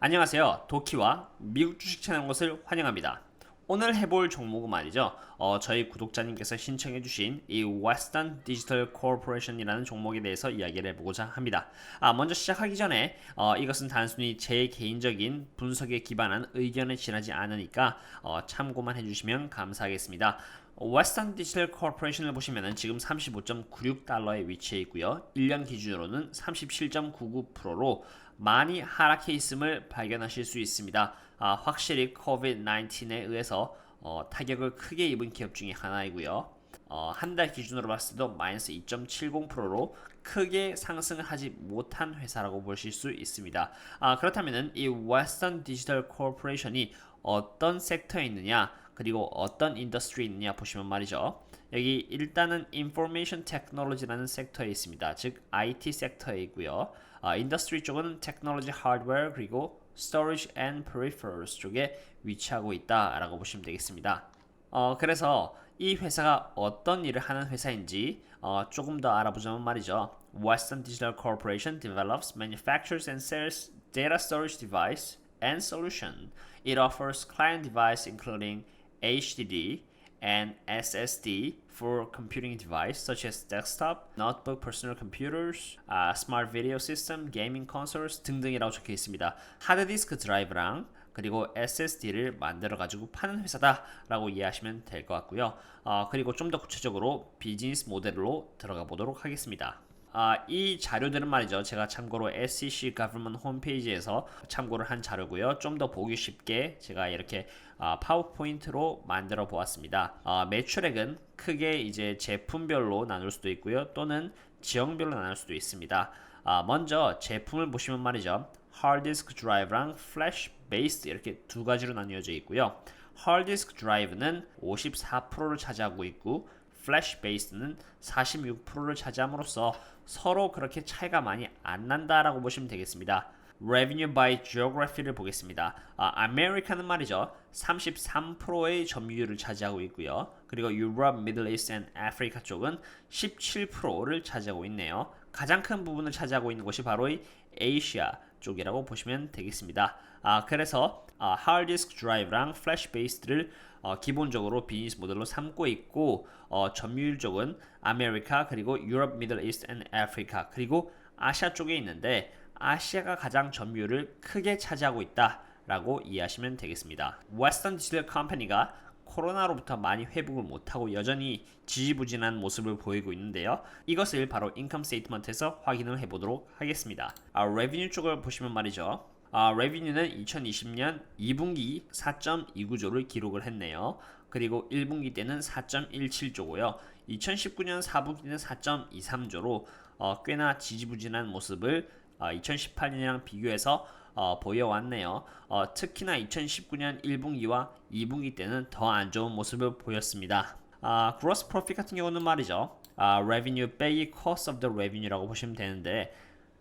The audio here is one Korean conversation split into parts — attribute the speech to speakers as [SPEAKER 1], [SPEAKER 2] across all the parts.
[SPEAKER 1] 안녕하세요. 도키와 미국 주식 채널 것을 환영합니다. 오늘 해볼 종목은 말이죠. 어, 저희 구독자님께서 신청해주신 이 Western Digital Corporation이라는 종목에 대해서 이야기를 해보고자 합니다. 아, 먼저 시작하기 전에 어, 이것은 단순히 제 개인적인 분석에 기반한 의견에 지나지 않으니까 어, 참고만 해주시면 감사하겠습니다. 웨스턴 디지털 코퍼레이션을 보시면은 지금 35.96달러에 위치해 있고요. 1년 기준으로는 37.99%로 많이 하락해 있음을 발견하실 수 있습니다. 아, 확실히 COVID-19에 의해서 어, 타격을 크게 입은 기업 중에 하나이고요. 어, 한 달 기준으로 봤을 때도 마이너스 2.70%로 크게 상승을 하지 못한 회사라고 보실 수 있습니다. 아, 그렇다면은 이 웨스턴 디지털 코퍼레이션이 어떤 섹터에 있느냐 그리고 어떤 인더스트리에 있느냐 보시면 말이죠. 여기 일단은 인포메이션 테크놀로지라는 섹터에 있습니다. 즉 IT 섹터에 있고요. 아, 인더스트리 쪽은 테크놀로지 하드웨어 그리고 storage and peripherals 쪽에 위치하고 있다라고 보시면 되겠습니다. 어, 그래서 이 회사가 어떤 일을 하는 회사인지 어, 조금 더 알아보자면 말이죠. Western Digital Corporation develops, manufactures and sells data storage device and solution. It offers client device including HDD and SSD for computing device such as desktop, notebook, personal computers, uh, smart video system, gaming consoles 등등이라고 적혀 있습니다. 하드디스크 드라이브랑 그리고 SSD를 만들어 가지고 파는 회사다라고 이해하시면 될 것 같고요. 어, 그리고 좀 더 구체적으로 비즈니스 모델로 들어가 보도록 하겠습니다. 아, 이 자료들은 말이죠. 제가 참고로 SEC Government 홈페이지에서 참고를 한 자료고요. 좀 더 보기 쉽게 제가 이렇게 아, 파워포인트로 만들어 보았습니다. 아, 매출액은 크게 이제 제품별로 나눌 수도 있고요. 또는 지형별로 나눌 수도 있습니다. 아, 먼저 제품을 보시면 말이죠. 하드디스크 드라이브랑 플래시 베이스 이렇게 두 가지로 나뉘어져 있고요. 하드디스크 드라이브는 54%를 차지하고 있고 플래시 베이스는 46%를 차지함으로써 서로 그렇게 차이가 많이 안 난다라고 보시면 되겠습니다. Revenue by Geography를 보겠습니다. 아, 아메리카는 말이죠. 33%의 점유율을 차지하고 있고요. 그리고 유럽, 미들 이스트 앤 아프리카 쪽은 17%를 차지하고 있네요. 가장 큰 부분을 차지하고 있는 곳이 바로 이 아시아 쪽이라고 보시면 되겠습니다. 아, 그래서 아, 하드디스크 드라이브랑 플래시 베이스를 어, 기본적으로 비즈니스 모델로 삼고 있고 어, 점유율 쪽은 아메리카 그리고 유럽, 미들 이스트 앤 아프리카 그리고 아시아 쪽에 있는데 아시아가 가장 점유율을 크게 차지하고 있다라고 이해하시면 되겠습니다. 웨스턴 디지털 컴퍼니가 코로나로부터 많이 회복을 못하고 여전히 지지부진한 모습을 보이고 있는데요. 이것을 바로 인컴 스테이트먼트에서 확인을 해보도록 하겠습니다. 아, 레비뉴 쪽을 보시면 말이죠. 아, 레비뉴는 2020년 2분기 4.29조를 기록을 했네요. 그리고 1분기 때는 4.17조고요. 2019년 4분기는 4.23조로 어, 꽤나 지지부진한 모습을 어, 2018년이랑 비교해서 어, 보여왔네요. 어, 특히나 2019년 1분기와 2분기 때는 더 안 좋은 모습을 보였습니다. 아, gross profit 같은 경우는 말이죠. 아, revenue 빼기 cost of the revenue라고 보시면 되는데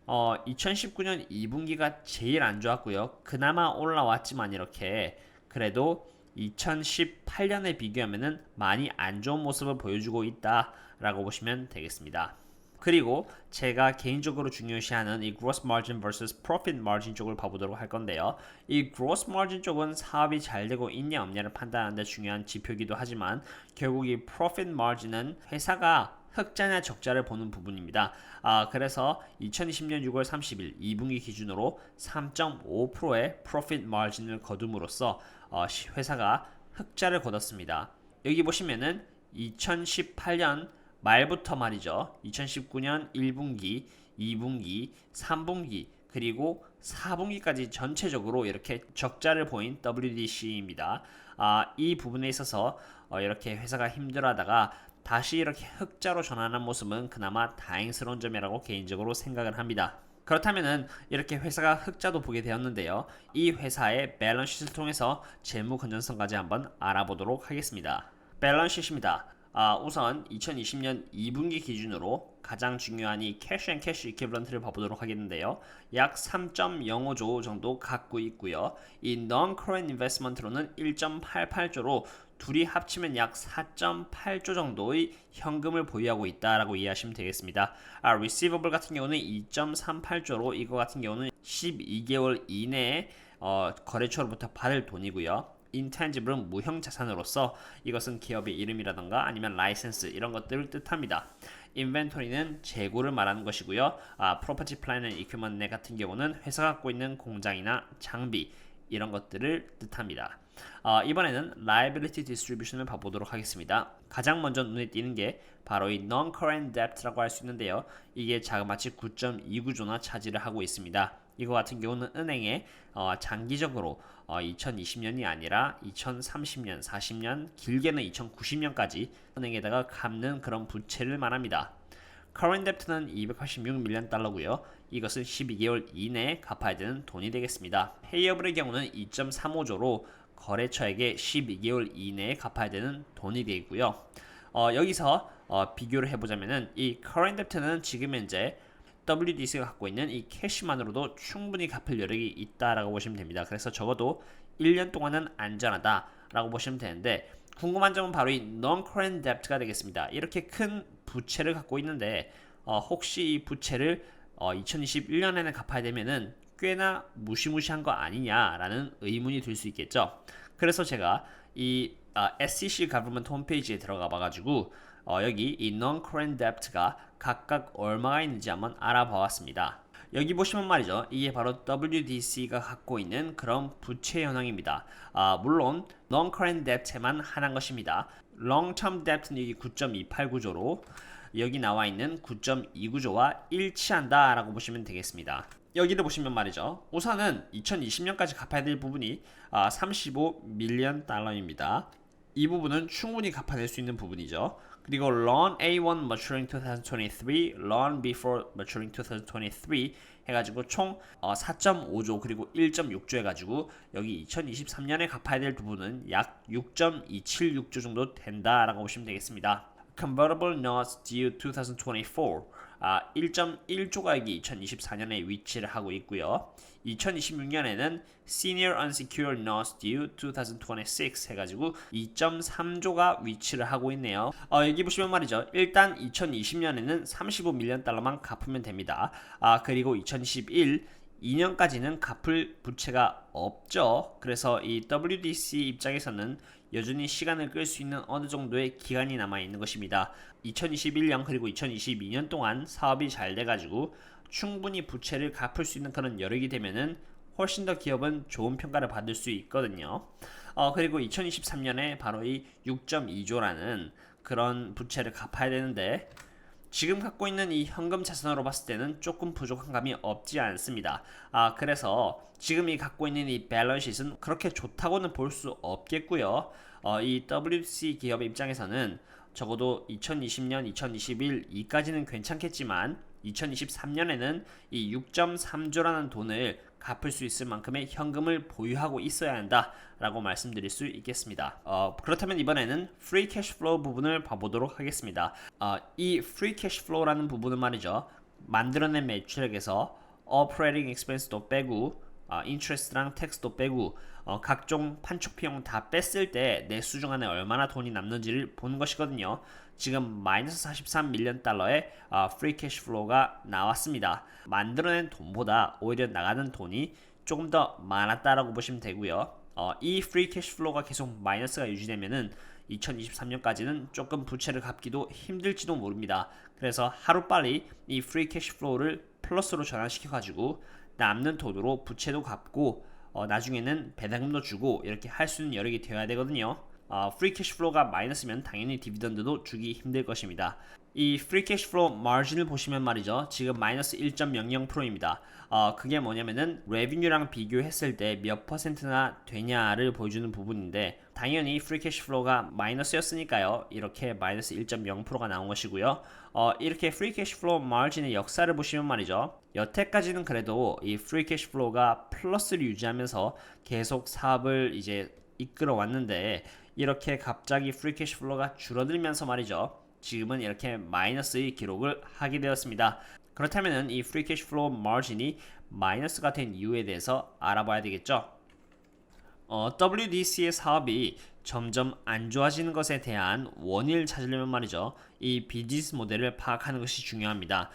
[SPEAKER 1] 어, 2019년 2분기가 제일 안 좋았고요. 그나마 올라왔지만 이렇게 그래도 2018년에 비교하면은 많이 안 좋은 모습을 보여주고 있다라고 보시면 되겠습니다. 그리고 제가 개인적으로 중요시하는 이 gross margin vs profit margin 쪽을 봐보도록 할 건데요. 이 gross margin 쪽은 사업이 잘 되고 있냐 없냐를 판단하는 데 중요한 지표이기도 하지만 결국 이 profit margin은 회사가 흑자냐 적자를 보는 부분입니다. 아, 그래서 2020년 6월 30일 2분기 기준으로 3.5%의 profit margin을 거둠으로써 어, 회사가 흑자를 거뒀습니다. 여기 보시면은 2018년 말부터 말이죠. 2019년 1분기, 2분기, 3분기, 그리고 4분기까지 전체적으로 이렇게 적자를 보인 WDC입니다. 아, 이 부분에 있어서 어, 이렇게 회사가 힘들어하다가 다시 이렇게 흑자로 전환한 모습은 그나마 다행스러운 점이라고 개인적으로 생각을 합니다. 그렇다면은 이렇게 회사가 흑자도 보게 되었는데요. 이 회사의 밸런시트를 통해서 재무 건전성까지 한번 알아보도록 하겠습니다. 밸런시트입니다. 아, 우선 2020년 2분기 기준으로 가장 중요한 이 캐시 앤 캐시 이퀴벌런트를 봐보도록 하겠는데요. 약 3.05조 정도 갖고 있고요. 이 non-current investment로는 1.88조로 둘이 합치면 약 4.8조 정도의 현금을 보유하고 있다라고 이해하시면 되겠습니다. 아, receivable 같은 경우는 2.38조로 이거 같은 경우는 12개월 이내에 어, 거래처로부터 받을 돈이고요. Intangible은 무형 자산으로서 이것은 기업의 이름이라던가 아니면 라이센스 이런 것들을 뜻합니다. inventory는 재고를 말하는 것이고요. 아, property, plant equipment 같은 경우는 회사가 갖고 있는 공장이나 장비 이런 것들을 뜻합니다. 어, 이번에는 liability distribution을 봐보도록 하겠습니다. 가장 먼저 눈에 띄는 게 바로 이 non-current debt라고 할 수 있는데요. 이게 자그마치 9.29조나 차지를 하고 있습니다. 이거 같은 경우는 은행에 어, 장기적으로 어, 2020년이 아니라 2030년, 40년, 길게는 2090년까지 은행에다가 갚는 그런 부채를 말합니다. current debt는 286밀리언 달러고요. 이것은 12개월 이내에 갚아야 되는 돈이 되겠습니다. payable의 경우는 2.35조로 거래처에게 12개월 이내에 갚아야 되는 돈이 되고요. 어, 여기서 어, 비교를 해보자면은 이 current debt는 지금 현재 WDC가 갖고 있는 이 캐시만으로도 충분히 갚을 여력이 있다라고 보시면 됩니다. 그래서 적어도 1년 동안은 안전하다라고 보시면 되는데 궁금한 점은 바로 이 non-current debt가 되겠습니다. 이렇게 큰 부채를 갖고 있는데 어, 혹시 이 부채를 어, 2021년에는 갚아야 되면은 꽤나 무시무시한 거 아니냐라는 의문이 들 수 있겠죠. 그래서 제가 이 아, SEC government 홈페이지에 들어가 봐가지고 어, 여기 이 non-current debt가 각각 얼마가 있는지 한번 알아봐 왔습니다. 여기 보시면 말이죠. 이게 바로 WDC가 갖고 있는 그런 부채 현황입니다. 아, 물론 non-current debt에만 한한 것입니다. long-term debt는 여기 9.289조로 여기 나와 있는 9.29조와 일치한다 라고 보시면 되겠습니다. 여기를 보시면 말이죠. 우선은 2020년까지 갚아야 될 부분이 아, 35밀리언 달러입니다. 이 부분은 충분히 갚아낼 수 있는 부분이죠. 그리고 loan A1 maturing 2023, loan B4 maturing 2023 해가지고 총 어, 4.5조 그리고 1.6조 해가지고 여기 2023년에 갚아야 될 부분은 약 6.276조 정도 된다라고 보시면 되겠습니다. Convertible Notes Due 2024 아, 1.1조가 여기 2024년에 위치를 하고 있고요. 2026년에는 Senior Unsecured Notes Due 2026 해가지고 2.3조가 위치를 하고 있네요. 어, 여기 보시면 말이죠. 일단 2020년에는 35밀리언 달러만 갚으면 됩니다. 아 그리고 2021 2년까지는 갚을 부채가 없죠. 그래서 이 WDC 입장에서는 여전히 시간을 끌 수 있는 어느 정도의 기간이 남아 있는 것입니다. 2021년 그리고 2022년 동안 사업이 잘 돼가지고 충분히 부채를 갚을 수 있는 그런 여력이 되면은 훨씬 더 기업은 좋은 평가를 받을 수 있거든요. 어, 그리고 2023년에 바로 이 6.2조라는 그런 부채를 갚아야 되는데 지금 갖고 있는 이 현금 자산으로 봤을 때는 조금 부족한 감이 없지 않습니다. 아, 그래서 지금 이 갖고 있는 이 밸런시는 그렇게 좋다고는 볼 수 없겠고요. 어, 이 WC 기업의 입장에서는 적어도 2020년, 2021 이까지는 괜찮겠지만 2023년에는 이 6.3조라는 돈을 갚을 수 있을 만큼의 현금을 보유하고 있어야 한다라고 말씀드릴 수 있겠습니다. 어, 그렇다면 이번에는 free cash flow 부분을 봐보도록 하겠습니다. 어, 이 free cash flow라는 부분은 말이죠. 만들어낸 매출액에서 operating expense도 빼고 어, interest랑 tax도 빼고 어, 각종 판촉 비용 다 뺐을 때 내 수중 안에 얼마나 돈이 남는지를 보는 것이거든요. 지금 마이너스 43 밀리언 달러의 어, free cash flow가 나왔습니다. 만들어낸 돈보다 오히려 나가는 돈이 조금 더 많았다라고 보시면 되고요. 어, 이 free cash flow가 계속 마이너스가 유지되면은 2023년까지는 조금 부채를 갚기도 힘들지도 모릅니다. 그래서 하루빨리 이 free cash flow를 플러스로 전환시켜 가지고 남는 돈으로 부채도 갚고 어, 나중에는 배당금도 주고 이렇게 할 수 있는 여력이 되어야 되거든요. 어, 프리 캐시 플로우가 마이너스면 당연히 디비던드도 주기 힘들 것입니다. 이 프리 캐시 플로우 마진을 보시면 말이죠. 지금 마이너스 1.00%입니다. 어, 그게 뭐냐면은 레비뉴랑 비교했을 때 몇 퍼센트나 되냐를 보여주는 부분인데 당연히 프리 캐시 플로우가 마이너스였으니까요. 이렇게 마이너스 1.0%가 나온 것이고요. 어, 이렇게 프리 캐시 플로우 마진의 역사를 보시면 말이죠. 여태까지는 그래도 이 프리 캐시 플로우가 플러스를 유지하면서 계속 사업을 이제 이끌어 왔는데 이렇게 갑자기 프리 캐시 플로가 줄어들면서 말이죠. 지금은 이렇게 마이너스의 기록을 하게 되었습니다. 그렇다면 이 프리 캐시 플로우 마진이 마이너스가 된 이유에 대해서 알아봐야 되겠죠. 어, WDC의 사업이 점점 안 좋아지는 것에 대한 원인을 찾으려면 말이죠. 이 비즈니스 모델을 파악하는 것이 중요합니다.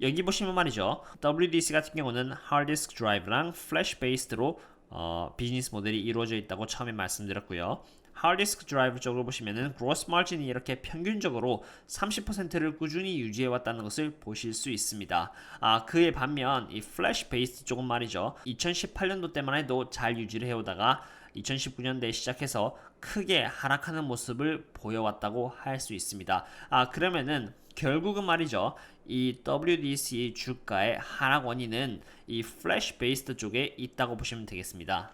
[SPEAKER 1] 여기 보시면 말이죠. WDC 같은 경우는 하드디스크 드라이브랑 플래시 베이스드로 어, 비즈니스 모델이 이루어져 있다고 처음에 말씀드렸고요. 하드디스크 드라이브 쪽으로 보시면은 그로스 마진이 이렇게 평균적으로 30%를 꾸준히 유지해 왔다는 것을 보실 수 있습니다. 아, 그에 반면 이 플래시 베이스 쪽은 말이죠. 2018년도 때만 해도 잘 유지를 해 오다가 2019년대에 시작해서 크게 하락하는 모습을 보여왔다고 할 수 있습니다. 아, 그러면은 결국은 말이죠. 이 WDC 주가의 하락 원인은 이 플래시 베이스드 쪽에 있다고 보시면 되겠습니다.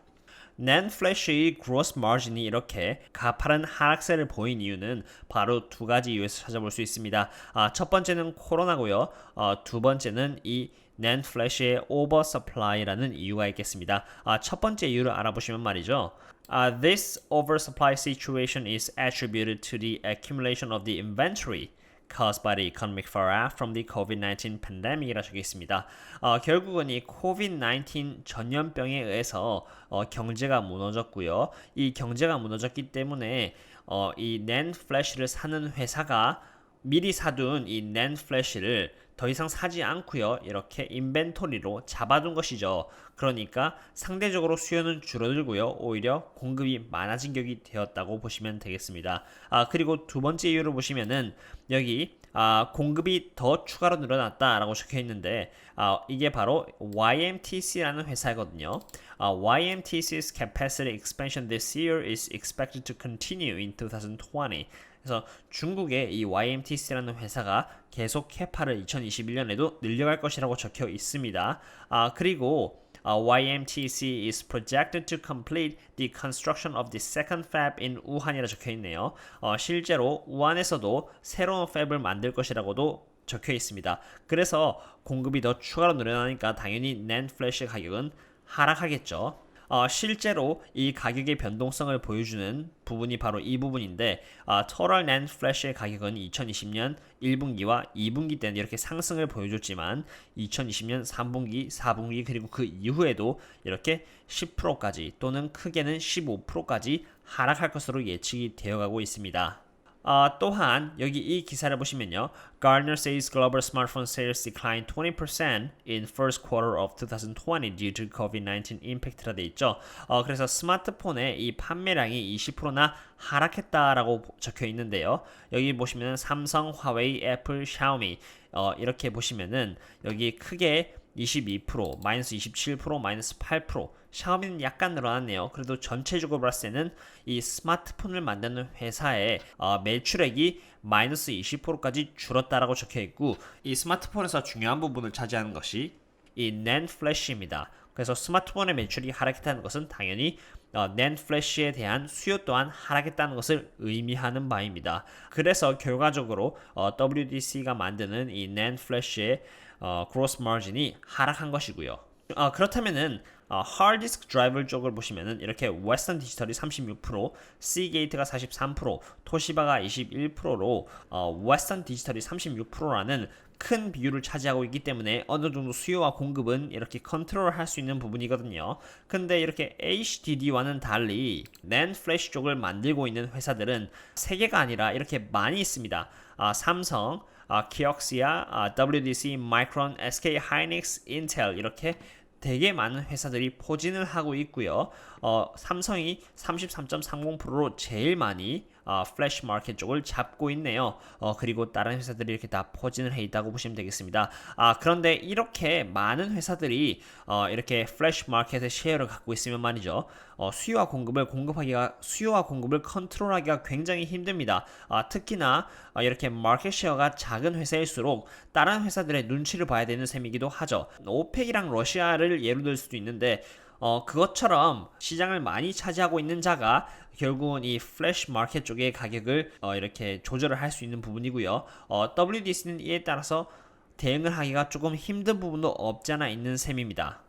[SPEAKER 1] 난 플래시의 그로스 마진이 이렇게 가파른 하락세를 보인 이유는 바로 두 가지 이유에서 찾아볼 수 있습니다. 아, 첫 번째는 코로나고요. 어, 두 번째는 이 난 플래시의 오버 서플라이라는 이유가 있겠습니다. 아, 첫 번째 이유를 알아보시면 말이죠. Uh, this oversupply situation is attributed to the accumulation of the inventory caused by the economic fallout from the COVID-19 pandemic이라 적혀 있습니다. 어, 결국은 이 COVID-19 전염병에 의해서 어, 경제가 무너졌고요. 이 경제가 무너졌기 때문에 어, 이 낸 플래시를 사는 회사가 미리 사둔 이 낸 플래시를 더 이상 사지 않고요. 이렇게 인벤토리로 잡아둔 것이죠. 그러니까 상대적으로 수요는 줄어들고요. 오히려 공급이 많아진 격이 되었다고 보시면 되겠습니다. 아, 그리고 두 번째 이유를 보시면은 여기 아, 공급이 더 추가로 늘어났다라고 적혀 있는데 아, 이게 바로 YMTC라는 회사거든요. 아, YMTC's capacity expansion this year is expected to continue in 2020. 그래서 중국의 이 YMTC라는 회사가 계속 캐파를 2021년에도 늘려갈 것이라고 적혀 있습니다. 아, 그리고 uh, YMTC is projected to complete the construction of the second fab in 우한이라 적혀 있네요. 어, 실제로 우한에서도 새로운 팹을 만들 것이라고도 적혀 있습니다. 그래서 공급이 더 추가로 늘어나니까 당연히 낸드 플래시 가격은 하락하겠죠. 어, 실제로 이 가격의 변동성을 보여주는 부분이 바로 이 부분인데 어, Total NAND Flash의 가격은 2020년 1분기와 2분기 때는 이렇게 상승을 보여줬지만 2020년 3분기, 4분기 그리고 그 이후에도 이렇게 10%까지 또는 크게는 15%까지 하락할 것으로 예측이 되어가고 있습니다. 어, 또한 여기 이 기사를 보시면요. Gartner says global smartphone sales declined 20% in first quarter of 2020 due to COVID-19 impact라 돼 있죠. 어, 그래서 스마트폰의 이 판매량이 20%나 하락했다라고 적혀 있는데요. 여기 보시면 삼성, 화웨이, 애플, 샤오미 어, 이렇게 보시면은 여기 크게 22%, 마이너스 27%, 마이너스 8%. 샤오미는 약간 늘어났네요. 그래도 전체적으로 봤을 때는 이 스마트폰을 만드는 회사의 어, 매출액이 마이너스 20%까지 줄었다라고 적혀 있고 이 스마트폰에서 중요한 부분을 차지하는 것이 이낸 플래시입니다. 그래서 스마트폰의 매출이 하락했다는 것은 당연히 어, 낸 플래시에 대한 수요 또한 하락했다는 것을 의미하는 바입니다. 그래서 결과적으로 어, WDC가 만드는 이낸 플래시의 어, 그로스 마진이 하락한 것이고요. 어, 그렇다면은 어, 하드디스크 드라이버 쪽을 보시면은 이렇게 웨스턴 디지털이 36%, 시게이트가 43%, 토시바가 21%로 어, 웨스턴 디지털이 36%라는 큰 비율을 차지하고 있기 때문에 어느 정도 수요와 공급은 이렇게 컨트롤 할 수 있는 부분이거든요. 근데 이렇게 HDD와는 달리 낸 플래시 쪽을 만들고 있는 회사들은 3개가 아니라 이렇게 많이 있습니다. 아, 삼성, 아, 키옥시아, 아, WDC, 마이크론, SK 하이닉스, 인텔 이렇게 되게 많은 회사들이 포진을 하고 있고요. 어, 삼성이 33.30%로 제일 많이 어, 플래시 마켓 쪽을 잡고 있네요. 어, 그리고 다른 회사들이 이렇게 다 포진을 해 있다고 보시면 되겠습니다. 아, 그런데 이렇게 많은 회사들이 어, 이렇게 플래시 마켓의 쉐어를 갖고 있으면 말이죠. 어, 수요와 공급을 공급하기가 수요와 공급을 컨트롤하기가 굉장히 힘듭니다. 아, 특히나 어, 이렇게 마켓 쉐어가 작은 회사일수록 다른 회사들의 눈치를 봐야 되는 셈이기도 하죠. 오펙이랑 러시아를 예로 들 수도 있는데 어, 그것처럼 시장을 많이 차지하고 있는 자가 결국은 이 플래시 마켓 쪽의 가격을 어, 이렇게 조절을 할 수 있는 부분이고요. 어, WDC는 이에 따라서 대응을 하기가 조금 힘든 부분도 없지 않아 있는 셈입니다.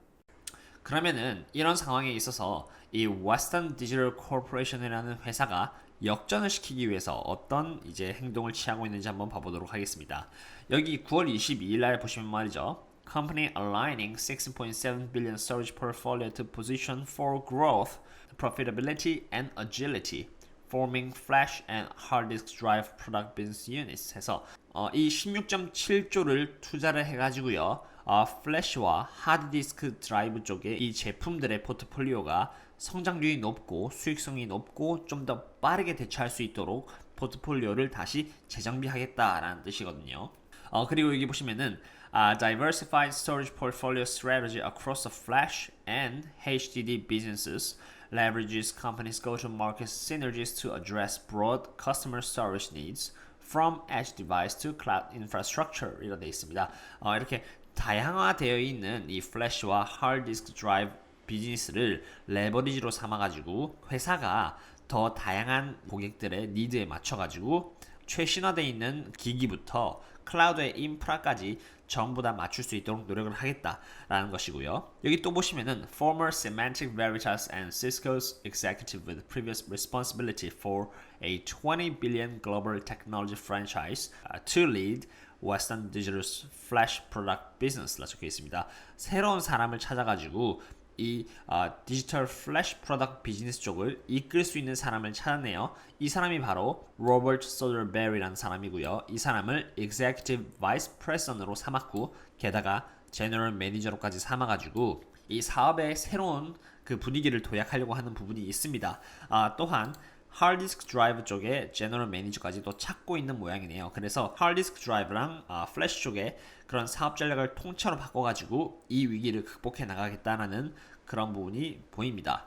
[SPEAKER 1] 그러면은 이런 상황에 있어서 이 Western Digital Corporation이라는 회사가 역전을 시키기 위해서 어떤 이제 행동을 취하고 있는지 한번 봐보도록 하겠습니다. 여기 9월 22일 날 보시면 말이죠. Company aligning 6.7 billion storage portfolio to position for growth, profitability and agility. forming flash and hard disk drive product business units 해서 어, 이 16.7조를 투자를 해가지고요. 어, 플래시와 하드디스크 드라이브 쪽에 이 제품들의 포트폴리오가 성장률이 높고 수익성이 높고 좀 더 빠르게 대처할 수 있도록 포트폴리오를 다시 재정비하겠다라는 뜻이거든요. 어, 그리고 여기 보시면은 uh, diversified storage portfolio strategy across the flash and HDD businesses leverages companies' go-to-market synergies to address broad customer storage needs from edge device to cloud infrastructure 이라 되어 있습니다. 어, 이렇게 다양화되어 있는 이 플래시와 하드디스크 드라이브 비즈니스를 레버리지로 삼아가지고 회사가 더 다양한 고객들의 니드에 맞춰가지고 최신화되어 있는 기기부터 클라우드의 인프라까지 전부 다 맞출 수 있도록 노력을 하겠다라는 것이고요. 여기 또 보시면은 former Semantic Veritas and Cisco's executive with previous responsibility for a 20 billion global technology franchise uh, to lead Western Digital's flash product business라 적혀 있습니다. 새로운 사람을 찾아가지고 이 어, 디지털 플래시 프로덕트 비즈니스 쪽을 이끌 수 있는 사람을 찾았네요. 이 사람이 바로 로버트 소더베리라는 사람이고요. 이 사람을 Executive Vice President으로 삼았고 게다가 제너럴 매니저로까지 삼아가지고 이 사업의 새로운 그 분위기를 도약하려고 하는 부분이 있습니다. 아, 또한 하드디스크 드라이브 쪽에 제너럴 매니저까지 도 찾고 있는 모양이네요. 그래서 하드디스크 드라이브랑 아, 플래시 쪽에 그런 사업 전략을 통째로 바꿔가지고 이 위기를 극복해 나가겠다는 그런 부분이 보입니다.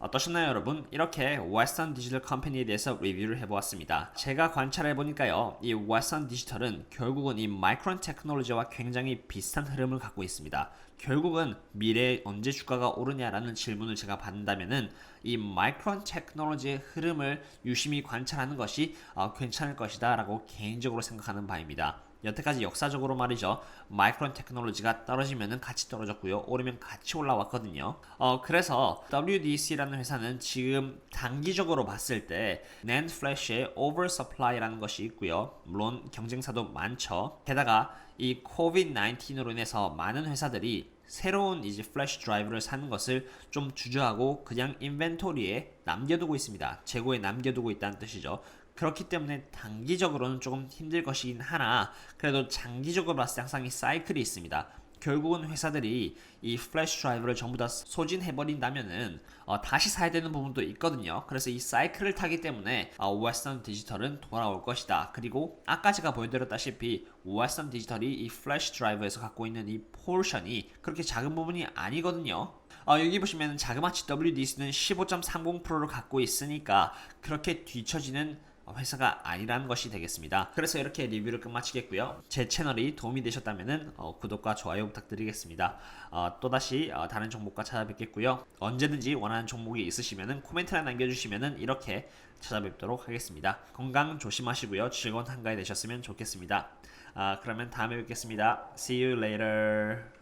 [SPEAKER 1] 어떠셨나요, 여러분? 이렇게 웨스턴 디지털 컴퍼니에 대해서 리뷰를 해보았습니다. 제가 관찰해 보니까요, 이 웨스턴 디지털은 결국은 이 마이크론 테크놀로지와 굉장히 비슷한 흐름을 갖고 있습니다. 결국은 미래에 언제 주가가 오르냐라는 질문을 제가 받는다면은 이 마이크론 테크놀로지의 흐름을 유심히 관찰하는 것이 어, 괜찮을 것이다 라고 개인적으로 생각하는 바입니다. 여태까지 역사적으로 말이죠. 마이크론 테크놀로지가 떨어지면은 같이 떨어졌고요. 오르면 같이 올라왔거든요. 어, 그래서 WDC라는 회사는 지금 단기적으로 봤을 때 NAND 플래시의 oversupply라는 것이 있고요. 물론 경쟁사도 많죠. 게다가 이 COVID-19으로 인해서 많은 회사들이 새로운 이제 플래시 드라이브를 사는 것을 좀 주저하고 그냥 인벤토리에 남겨두고 있습니다. 재고에 남겨두고 있다는 뜻이죠. 그렇기 때문에 단기적으로는 조금 힘들 것이긴 하나 그래도 장기적으로 봤을 때 항상 이 사이클이 있습니다. 결국은 회사들이 이 플래시 드라이브를 전부 다 소진해 버린다면은 어, 다시 사야 되는 부분도 있거든요. 그래서 이 사이클을 타기 때문에 어, 웨스턴 디지털은 돌아올 것이다. 그리고 아까 제가 보여드렸다시피 웨스턴 디지털이 이 플래시 드라이브에서 갖고 있는 이 포션이 그렇게 작은 부분이 아니거든요. 어, 여기 보시면 자그마치 WDC는 15.30%를 갖고 있으니까 그렇게 뒤처지는 회사가 아니라는 것이 되겠습니다. 그래서 이렇게 리뷰를 끝마치겠고요. 제 채널이 도움이 되셨다면 어, 구독과 좋아요 부탁드리겠습니다. 어, 또다시 어, 다른 종목과 찾아뵙겠고요. 언제든지 원하는 종목이 있으시면 코멘트를 남겨주시면 이렇게 찾아뵙도록 하겠습니다. 건강 조심하시고요. 즐거운 한가위 되셨으면 좋겠습니다. 아, 그러면 다음에 뵙겠습니다. See you later.